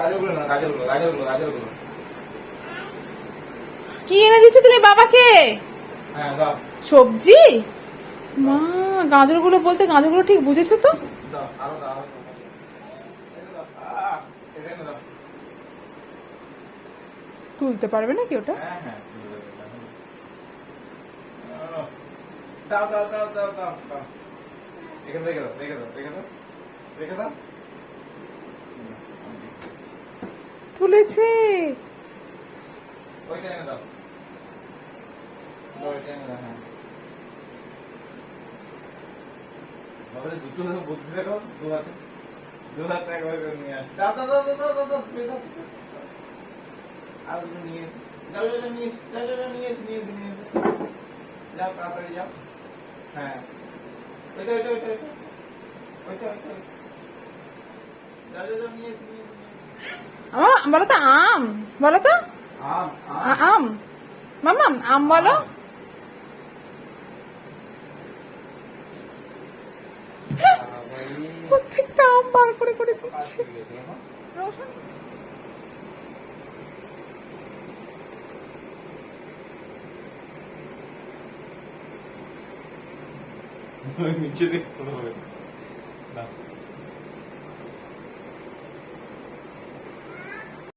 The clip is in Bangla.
গাজরগুলো না গাজরগুলো গাজরগুলো গাজরগুলো কি এনে দিচ্ছ তুমি বাবাকে হ্যাঁ দাও সবজি মা গাজরগুলো বলতে গাজরগুলো ঠিক বুঝেছ তো দাও আরও দাও। তুলতে পারবে নাকি ওটা হ্যাঁ, হ্যাঁ। দাও, দাও, দাও, দাও, দাও, রেখে দাও, রেখে দাও, রেখে দাও। রেখে দাও। তুলেছে নিয়ে নিয়ে নিয়ে যাও তাড়াতাড়ি যাও হ্যাঁ ওইটা ওইটা ওইটা ওইটা ওইটা ওইটা নিয়ে নিয়ে বলো তো আম। বলো তো। আম, আ- আম। মামা আম বলো। প্রত্যেকটা আম বার করে করে দিচ্ছে। নিচে পুরো হবে। না।